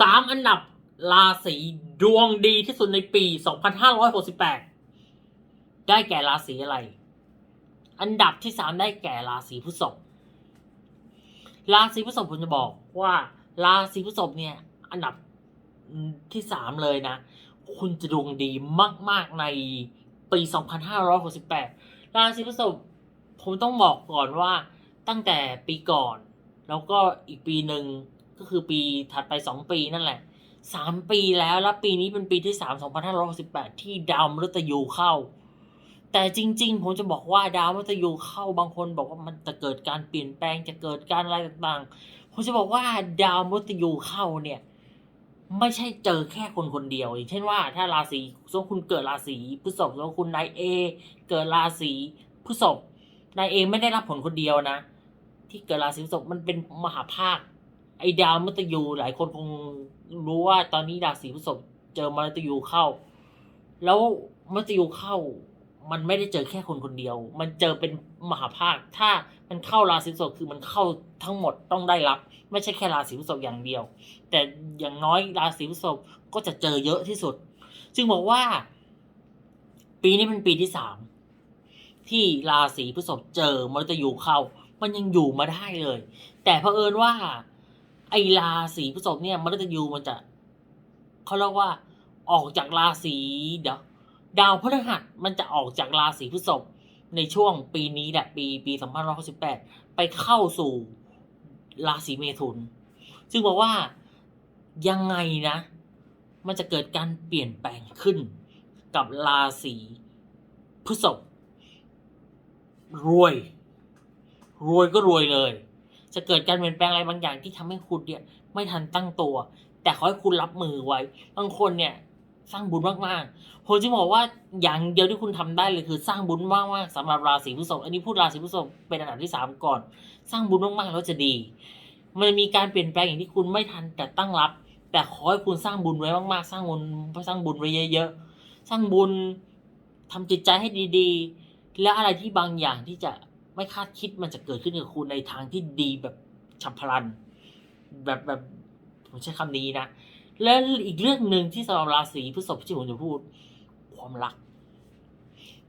สามอันดับราศีดวงดีที่สุดในปี 2568 ได้แก่ราศีอะไร อันดับที่สามได้แก่ราศีพฤษภ ราศีพฤษภผมจะบอกว่า ราศีพฤษภเนี่ย อันดับที่สามเลยนะ คุณจะดวงดีมาก ๆ ในปี 2568 ราศีพฤษภผมต้องบอกก่อนว่าตั้งแต่ปีก่อน แล้วก็อีกปีหนึ่ง ก็คือปีถัดไปสองปีนั่นแหละสามปีแล้วแล้วปีนี้เป็นปีที่สามสองพันห้าร้อยสิบแปดที่ดาวมฤตยูเข้า แต่จริง ๆ ผมจะบอกว่าดาวมฤตยูเข้าบางคนบอกว่ามันจะเกิดการเปลี่ยนแปลงจะเกิดการอะไรต่างๆ ผมจะบอกว่าดาวมฤตยูเข้าเนี่ยไม่ใช่เจอแค่คนคนเดียว อย่างเช่นว่าถ้าราศีสมมติคุณเกิดราศีพฤษภแล้วคุณนายเอเกิดราศีพฤษภนายเอไม่ได้รับผลคนเดียวนะ ที่เกิดราศีพฤษภมันเป็นมหาภาค ไอ้ดาวมฤตยูหลายคนคงรู้ว่าตอนนี้ราศีพฤษภเจอมฤตยูเข้า แล้วมฤตยูเข้า มันไม่ได้เจอแค่คนคนเดียว มันเจอเป็นมหาภาค ถ้ามันเข้าราศีพฤษภคือมันเข้าทั้งหมดต้องได้รับ ไม่ใช่แค่ราศีพฤษภอย่างเดียว แต่อย่างน้อยราศีพฤษภก็จะเจอเยอะที่สุด จึงบอกว่า ปีนี้เป็นปีที่สามที่ราศีพฤษภเจอมฤตยูเข้า มันยังอยู่มาได้เลย แต่เผอิญว่า ไอราศีพฤษภเนี่ยมฤตยูมันจะเขาเรียกว่า ออกจากราศีเดี๋ยวดาวพฤหัสมันจะออกจากราศีพฤษภในช่วงปีนี้แหละปีปี2568ไปเข้าสู่ราศีเมถุน ซึ่งบอกว่ายังไงนะ มันจะเกิดการเปลี่ยนแปลงขึ้นกับราศีพฤษภรวย รวยก็รวยเลย จะเกิดการเปลี่ยนแปลงอะไรบางอย่างที่ทำให้คุณเนี่ย ไม่ทันตั้งตัว แต่ขอให้คุณรับมือไว้ บางคนเนี่ย สร้างบุญมากๆผมจะบอกว่าอย่างเดียวที่คุณทำได้เลยคือ สร้างบุญมากๆสำหรับราศีพฤษภอันนี้พูดราศีพฤษภเป็นอันดับที่สามก่อน สร้างบุญมากๆแล้วจะดี มันมีการเปลี่ยนแปลงอย่างที่คุณไม่ทันแต่ตั้งรับ แต่ขอให้คุณสร้างบุญไว้มากๆ สร้างบุญสร้างบุญไว้เยอะๆสร้างบุญทำจิตใจให้ดี ๆ แล้วอะไรที่บางอย่างที่จะ ไม่คาดคิดมันจะเกิดขึ้นกับคุณในทางที่ดีแบบฉับพลัน แบบแบบผมใช้คำนี้นะ และอีกเรื่องหนึ่งที่สำหรับราศีพฤษภที่ผมจะพูด ความรัก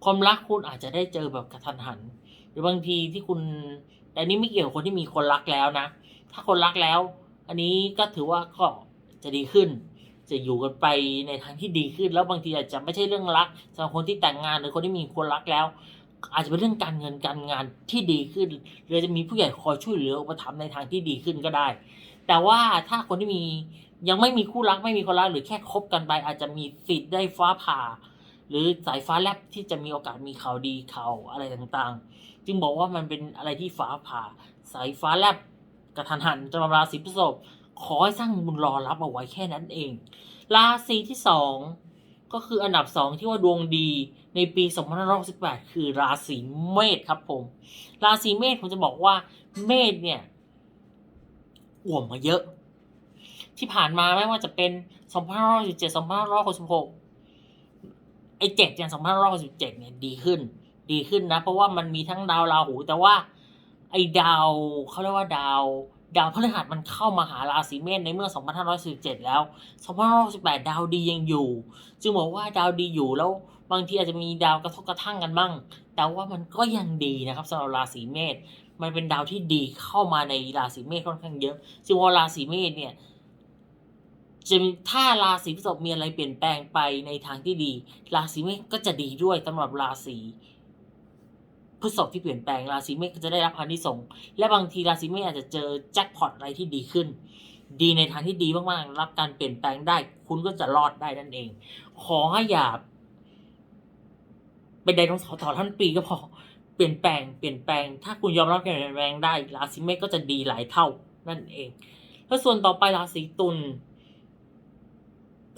ความรักคุณอาจจะได้เจอแบบกระทันหัน หรือบางทีที่คุณแต่นนี้ไม่เกี่ยวกับคนที่มีคนรักแล้วนะ ถ้าคนรักแล้ว อันนี้ก็ถือว่าก็จะดีขึ้น จะอยู่กันไปในทางที่ดีขึ้น แล้วบางทีอาจจะไม่ใช่เรื่องรักสำหรับคนที่แต่งงานหรือคนที่มีคนรักแล้ว อาจจะเป็นเรื่องการเงินการงานที่ดีขึ้นหรือจะมีผู้ใหญ่คอยช่วยเหลืออุปถัมภ์ในทางที่ดีขึ้นก็ได้ แต่ว่าถ้าคนที่มียังไม่มีคู่รักไม่มีคนรักหรือแค่คบกันไป อาจจะมีสิทธิ์ได้ฟ้าผ่า หรือสายฟ้าแลบที่จะมีโอกาสมีข่าวดีข่าวอะไรต่างๆ จึงบอกว่ามันเป็นอะไรที่ฟ้าผ่า สายฟ้าแลบกระทันหันสำหรับราศีพฤษภขอให้สร้างบุญรอรับเอาไว้แค่นั้นเอง ราศีที่สอง ก็คืออันดับสองที่ว่าดวงดีในปี2568คือราศีเมษครับผม ราศีเมษผมจะบอกว่าเมษเนี่ยอ่วมมาเยอะ ที่ผ่านมาไม่ว่าจะเป็น2517 2566ไอ้เจ็ดอย่าง2567เนี่ยดีขึ้น ดีขึ้นนะ เพราะว่ามันมีทั้งดาวราหู แต่ว่าไอ้ดาวเขาเรียกว่าดาว ดาวพฤหัสมันเข้ามาหาราศีเมษในเมื่อ 2517แล้ว 2568ดาวดียังอยู่ จึงบอกว่าดาวดีอยู่แล้วบางทีอาจจะมีดาวกระทบกระทั่งกันบ้าง แต่ว่ามันก็ยังดีนะครับสำหรับราศีเมษ มันเป็นดาวที่ดีเข้ามาในราศีเมษค่อนข้างเยอะซึ่งว่าราศีเมษเนี่ยจะถ้าราศีพฤษภมีอะไรเปลี่ยนแปลงไปในทางที่ดี ราศีเมษก็จะดีด้วยสำหรับราศี พฤษภที่เปลี่ยนแปลงราศีเมษก็จะได้รับอานิสงส์และบางทีราศีเมษอาจจะเจอแจ็คพอตอะไรที่ดีขึ้น ดีในทางที่ดีมากๆ รับการเปลี่ยนแปลงได้ คุณก็จะรอดได้นั่นเอง ขอให้อย่าเป็นไดโนเสาร์ต่อท่านปีก็พอเปลี่ยนแปลงเปลี่ยนแปลง ถ้าคุณยอมรับการเปลี่ยนแปลงได้ราศีเมษก็จะดีหลายเท่านั่นเอง แล้วส่วนต่อไปราศีตุล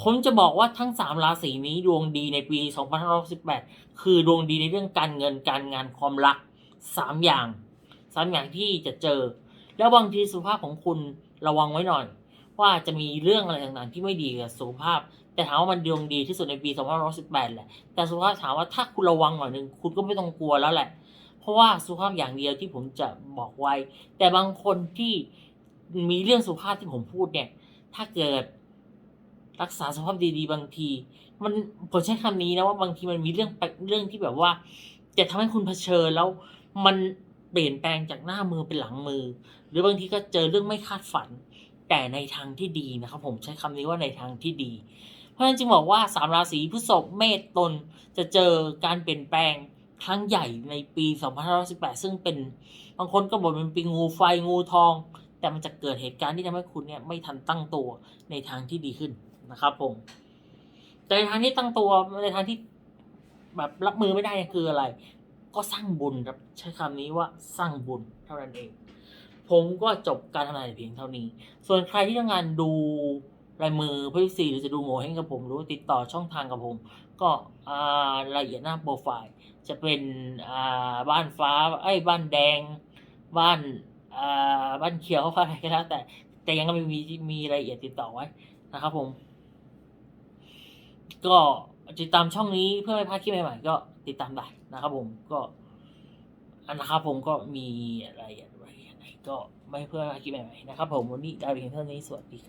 ผมจะบอกว่าทั้งสามราศีนี้ดวงดีในปี 2518คือดวงดีในเรื่องการเงินการงานความรักสามอย่างสามอย่างที่จะเจอ แล้วบางทีสุขภาพของคุณระวังไว้หน่อย ว่าจะมีเรื่องอะไรต่างๆ ที่ไม่ดีกับสุขภาพ แต่ถามว่ามันดวงดีที่สุดในปี2518แหละ แต่สุขภาพถามว่าถ้าคุณระวังหน่อยหนึ่งคุณก็ไม่ต้องกลัวแล้วแหละ เพราะว่าสุขภาพอย่างเดียวที่ผมจะบอกไว้ แต่บางคนที่มีเรื่องสุขภาพที่ผมพูดเนี่ย ถ้าเกิด รักษาสภาพดีๆบางที มันผมใช้คำนี้นะว่าบางทีมันมีเรื่องแปลกเรื่องที่แบบว่า จะทำให้คุณเผชิญแล้วมันเปลี่ยนแปลงจากหน้ามือเป็นหลังมือ หรือบางทีก็เจอเรื่องไม่คาดฝัน แต่ในทางที่ดีนะครับ ผมใช้คำนี้ว่าในทางที่ดี เพราะฉะนั้นจึงบอกว่าสามราศีพฤษภเมษตนจะเจอการเปลี่ยนแปลงครั้งใหญ่ในปี 2518 ซึ่งเป็นบางคนก็บอกเป็นปีงูไฟงูทอง แต่มันจะเกิดเหตุการณ์ที่ทำให้คุณเนี่ยไม่ทันตั้งตัวในทางที่ดีขึ้น นะครับผม แต่ในทางที่ตั้งตัวในทางที่แบบรับมือไม่ได้คืออะไร ก็สร้างบุญครับใช้คำนี้ว่าสร้างบุญเท่านั้นเอง ผมก็จบการทำนายเพียงเท่านี้ ส่วนใครที่ต้องการดูลายมือพฤษีหรือจะดูโงเห้กับผมหรือติดต่อช่องทางกับผม ก็รายละเอียดหน้าโปรไฟล์ จะเป็นบ้านฟ้าไอ้บ้านแดง บ้านบ้านเขียวอะไรก็แล้วแต่แต่ยังไม่มีมีรายละเอียดติดต่อไว้นะครับผม ก็ติดตามช่องนี้เพื่อไม่พลาดคลิปใหม่ๆก็ติดตามได้นะครับผมก็อันนะครับผมก็มีอะไรอะไรอะไรก็ไม่เพื่อพลาดคลิปใหม่ๆนะครับผมวันนี้ดาวเรียนเท่านี้สวัสดีครับ